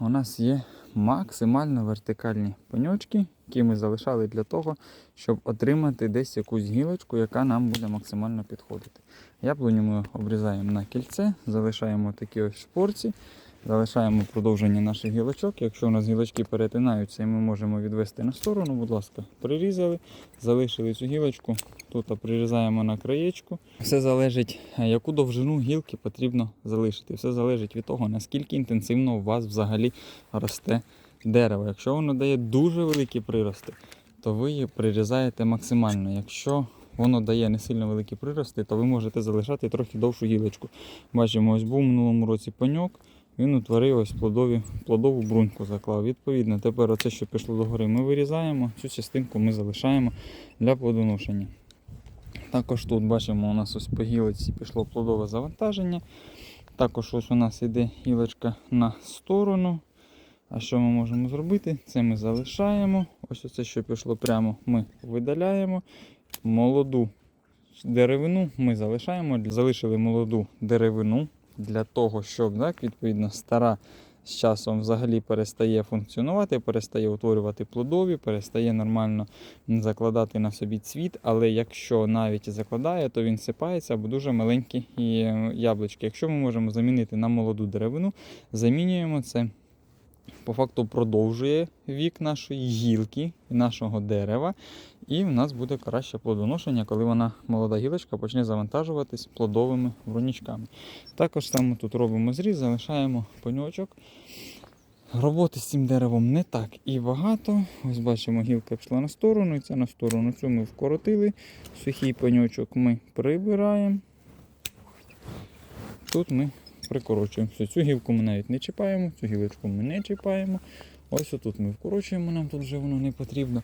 у нас є максимально вертикальні пеньочки, які ми залишали для того, щоб отримати десь якусь гілочку, яка нам буде максимально підходити. Яблуню ми обрізаємо на кільце, залишаємо такі ось шпорці, залишаємо продовження наших гілочок. Якщо у нас гілочки перетинаються і ми можемо відвести на сторону, будь ласка, прирізали, залишили цю гілочку, тут прирізаємо на краєчку. Все залежить, яку довжину гілки потрібно залишити. Все залежить від того, наскільки інтенсивно у вас взагалі росте дерево. Якщо воно дає дуже великі прирости, то ви її прирізаєте максимально. Якщо воно дає не сильно великі прирости, то ви можете залишати трохи довшу гілочку. Бачимо, ось був минулому році пеньок, він утворив ось плодові, плодову бруньку заклав. Відповідно, тепер оце, що пішло догори, ми вирізаємо, цю частинку ми залишаємо для плодоношення. Також тут бачимо, у нас ось по гілочці пішло плодове завантаження. Також ось у нас йде гілочка на сторону. А що ми можемо зробити? Це ми залишаємо. Ось оце, що пішло прямо, ми видаляємо. Молоду деревину ми залишаємо. Залишили молоду деревину для того, щоб так, відповідно стара з часом взагалі перестає функціонувати, перестає утворювати плодові, перестає нормально закладати на собі цвіт. Але якщо навіть закладає, то він сипається або дуже маленькі е, яблучки. Якщо ми можемо замінити на молоду деревину, замінюємо це по факту продовжує вік нашої гілки, нашого дерева, і в нас буде краще плодоношення, коли вона молода гілочка почне завантажуватись плодовими брунічками. Також саме тут робимо зріз, залишаємо пеньочок. Роботи з цим деревом не так і багато. Ось бачимо, гілка пішла на сторону, і це на сторону. Цю ми вкоротили. Сухий пеньочок ми прибираємо. Тут ми прикорочуємо. Все, цю гілку ми навіть не чіпаємо, цю гілочку ми не чіпаємо. Ось отут ми вкорочуємо, нам тут вже воно не потрібно.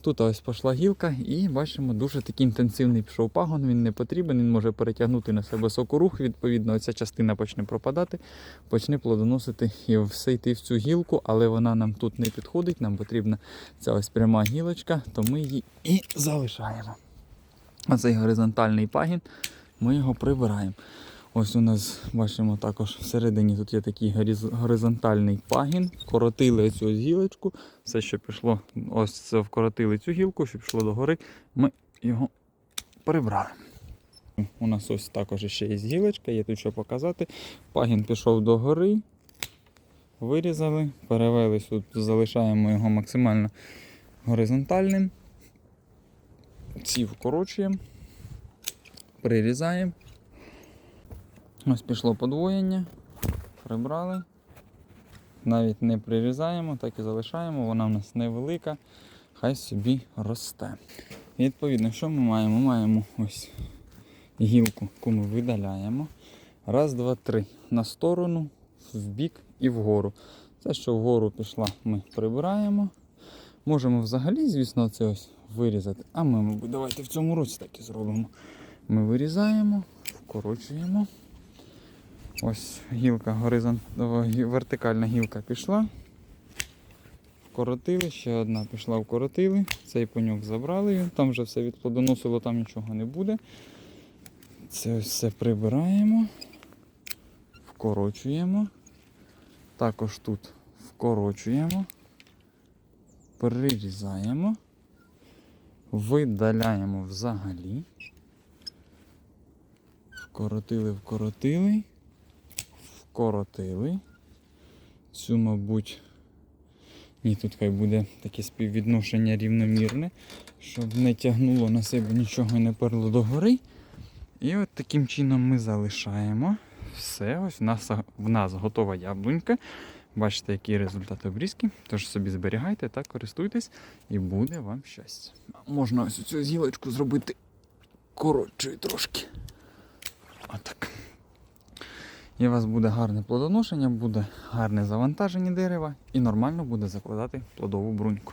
Тут ось пішла гілка і бачимо, дуже такий інтенсивний пішов пагон, він не потрібен, він може перетягнути на себе сокорух, відповідно, ця частина почне пропадати, почне плодоносити і все йти в цю гілку, але вона нам тут не підходить, нам потрібна ця ось пряма гілочка, то ми її і залишаємо. Оцей горизонтальний пагін, ми його прибираємо. Ось у нас бачимо також всередині тут є такий горизонтальний пагін. Коротили цю гілочку. Все, що пішло, ось це вкоротили цю гілку, що пішло догори, ми його прибрали. У нас ось також ще є гілочка, є тут що показати. Пагін пішов догори, вирізали, перевели тут, залишаємо його максимально горизонтальним. Ці вкорочуємо, прирізаємо. Ось пішло подвоєння, прибрали. Навіть не прирізаємо, так і залишаємо, вона в нас невелика, хай собі росте. Відповідно, що ми маємо? Маємо ось гілку, яку ми видаляємо. Раз, два, три. На сторону, в бік і вгору. Це, що вгору пішла, ми прибираємо. Можемо взагалі, звісно, це ось вирізати. А ми, мабуть, давайте в цьому році так і зробимо. Ми вирізаємо, вкорочуємо. Ось гілка горизонт... вертикальна гілка пішла. Вкоротили, ще одна пішла, вкоротили. Цей пеньок забрали, там вже все відплодоносило, там нічого не буде. Це все прибираємо, вкорочуємо. Також тут вкорочуємо, прирізаємо, видаляємо взагалі. Вкоротили, вкоротили вкоротили. Цю, мабуть, ні, тут хай буде таке співвідношення рівномірне, щоб не тягнуло на себе нічого і не перло догори. І от таким чином ми залишаємо. Все, ось в нас, в нас готова яблунька. Бачите, який результат обрізки. Тож собі зберігайте та користуйтесь, і буде вам щастя. Можна ось цю гілочку зробити коротшою трошки. Отак. І у вас буде гарне плодоношення, буде гарне завантаження дерева і нормально буде закладати плодову бруньку.